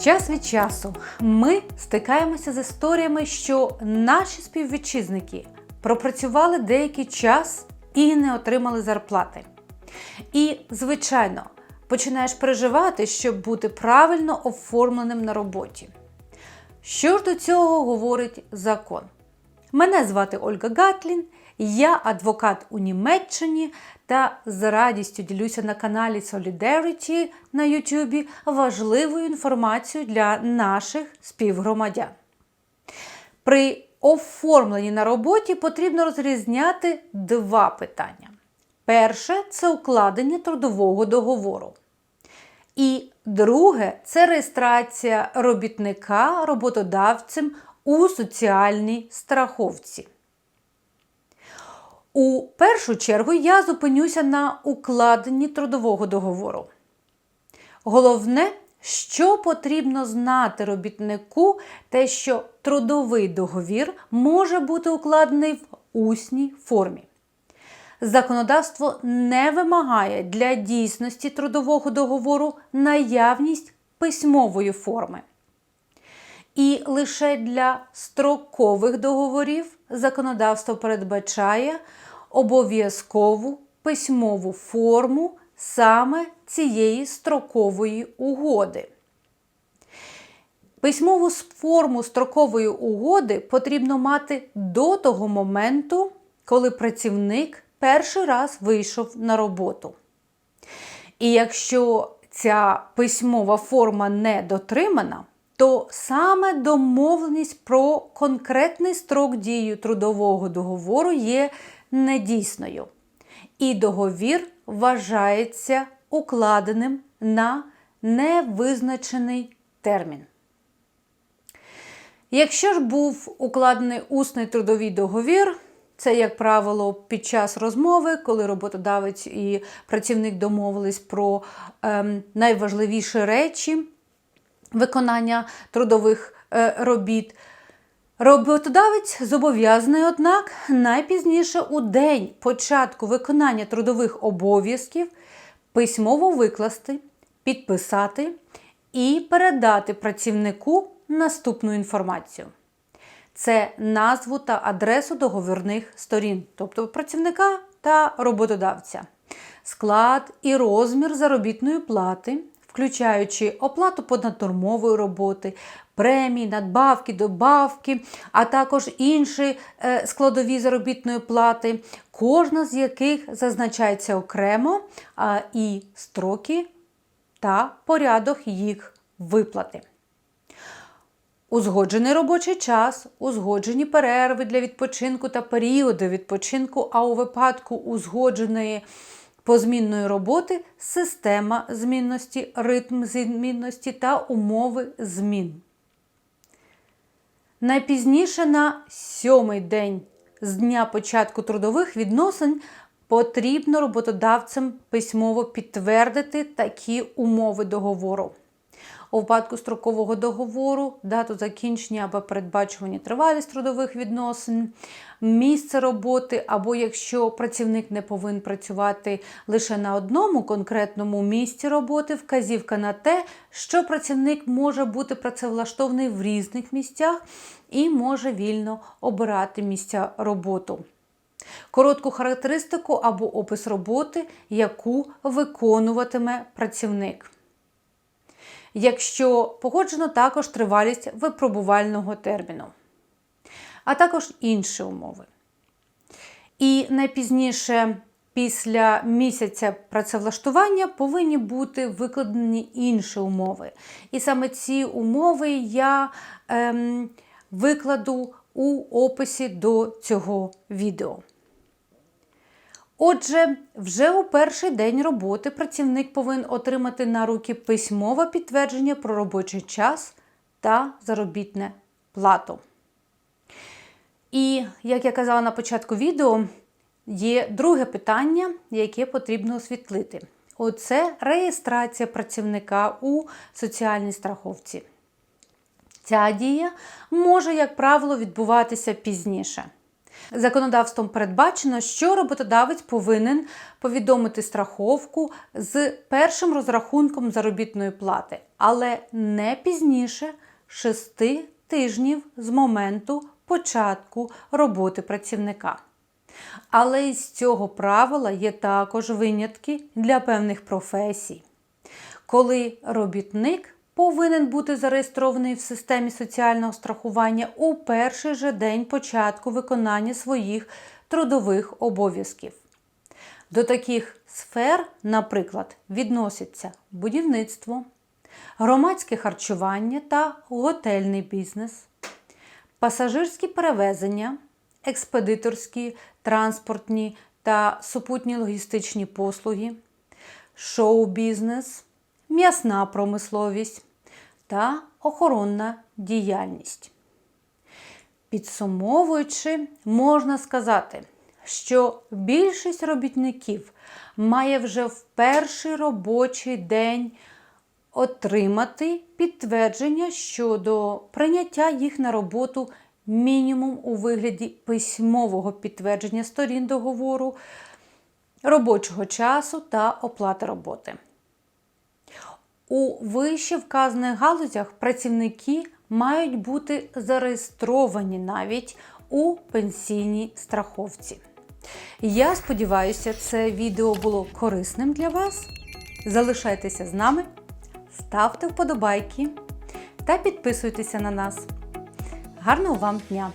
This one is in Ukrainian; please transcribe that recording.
Час від часу ми стикаємося з історіями, що наші співвітчизники пропрацювали деякий час і не отримали зарплати. І, звичайно, починаєш переживати, щоб бути правильно оформленим на роботі. Що ж до цього говорить закон? Мене звати Ольга Гатлін, я адвокат у Німеччині та з радістю ділюся на каналі Solidarity на YouTube важливою інформацією для наших співгромадян. При оформленні на роботі потрібно розрізняти два питання. Перше це укладення трудового договору. І друге це реєстрація робітника роботодавцем у соціальній страховці. У першу чергу я зупинюся на укладенні трудового договору. Головне, що потрібно знати робітнику, те, що трудовий договір може бути укладений в усній формі. Законодавство не вимагає для дійсності трудового договору наявність письмової форми. І лише для строкових договорів законодавство передбачає обов'язкову письмову форму саме цієї строкової угоди. Письмову форму строкової угоди потрібно мати до того моменту, коли працівник перший раз вийшов на роботу. І якщо ця письмова форма не дотримана, то саме домовленість про конкретний строк дії трудового договору є недійсною. І договір вважається укладеним на невизначений термін. Якщо ж був укладений усний трудовий договір, це, як правило, під час розмови, коли роботодавець і працівник домовились про ем, найважливіші речі виконання трудових е, робіт. Роботодавець зобов'язаний, однак, найпізніше у день початку виконання трудових обов'язків письмово викласти, підписати і передати працівнику наступну інформацію. Це назву та адресу договірних сторін, тобто працівника та роботодавця, склад і розмір заробітної плати, включаючи оплату понаднормової роботи, премії, надбавки, добавки, а також інші е, складові заробітної плати, кожна з яких зазначається окремо, і строки та порядок їх виплати. Узгоджений робочий час, узгоджені перерви для відпочинку та періоди відпочинку, а у випадку узгодженої позмінної роботи система змінності, ритм змінності та умови змін. Найпізніше на сьомий день з дня початку трудових відносин потрібно роботодавцям письмово підтвердити такі умови договору. У випадку строкового договору, дату закінчення або передбачувані тривалість трудових відносин, місце роботи, або якщо працівник не повинен працювати лише на одному конкретному місці роботи, вказівка на те, що працівник може бути працевлаштований в різних місцях і може вільно обирати місця роботи. Коротку характеристику або опис роботи, яку виконуватиме працівник якщо погоджено також тривалість випробувального терміну, а також інші умови. І найпізніше після місяця працевлаштування повинні бути викладені інші умови. І саме ці умови я ем, викладу у описі до цього відео. Отже, вже у перший день роботи працівник повинен отримати на руки письмове підтвердження про робочий час та заробітне плату. І, як я казала на початку відео, є друге питання, яке потрібно освітлити. Оце реєстрація працівника у соціальній страховці. Ця дія може, як правило, відбуватися пізніше. Законодавством передбачено, що роботодавець повинен повідомити страховку з першим розрахунком заробітної плати, але не пізніше 6 тижнів з моменту початку роботи працівника. Але із цього правила є також винятки для певних професій, коли робітник повинен бути зареєстрований в системі соціального страхування у перший же день початку виконання своїх трудових обов'язків. До таких сфер, наприклад, відносяться будівництво, громадське харчування та готельний бізнес, пасажирські перевезення, експедиторські, транспортні та супутні логістичні послуги, шоу-бізнес, м'ясна промисловість та охоронна діяльність. Підсумовуючи, можна сказати, що більшість робітників має вже в перший робочий день отримати підтвердження щодо прийняття їх на роботу мінімум у вигляді письмового підтвердження сторін договору, робочого часу та оплати роботи. У вище вказаних галузях працівники мають бути зареєстровані навіть у пенсійній страховці. Я сподіваюся, це відео було корисним для вас. Залишайтеся з нами, ставте вподобайки та підписуйтеся на нас. Гарного вам дня!